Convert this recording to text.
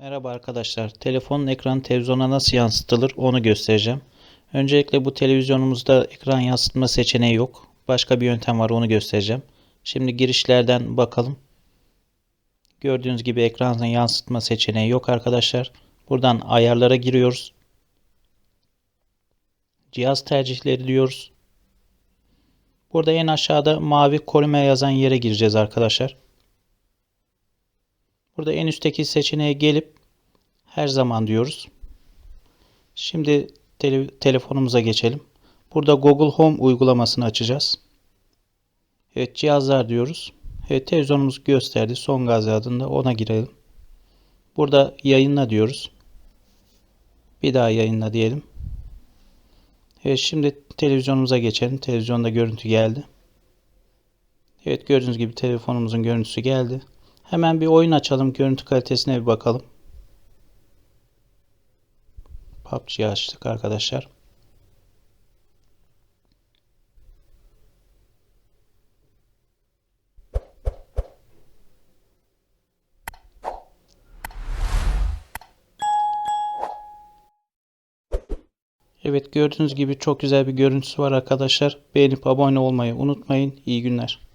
Merhaba arkadaşlar. Telefonun ekranı televizyona nasıl yansıtılır onu göstereceğim. Öncelikle bu televizyonumuzda ekran yansıtma seçeneği yok. Başka bir yöntem var onu göstereceğim. Şimdi girişlerden bakalım. Gördüğünüz gibi ekranın yansıtma seçeneği yok arkadaşlar. Buradan ayarlara giriyoruz. Cihaz tercihleri diyoruz. Burada en aşağıda mavi koruma yazan yere gireceğiz arkadaşlar. Burada en üstteki seçeneğe gelip her zaman diyoruz. Şimdi tele- telefonumuza geçelim. Burada Google Home uygulamasını açacağız. Evet cihazlar diyoruz. Evet televizyonumuz gösterdi. Son gaz adında ona girelim. Burada yayınla diyoruz. Bir daha yayınla diyelim. Evet şimdi televizyonumuza geçelim. Televizyonda görüntü geldi. Evet gördüğünüz gibi telefonumuzun görüntüsü geldi. Hemen bir oyun açalım. Görüntü kalitesine bir bakalım. PUBG'yi açtık arkadaşlar. Evet gördüğünüz gibi çok güzel bir görüntüsü var arkadaşlar. Beğenip abone olmayı unutmayın. İyi günler.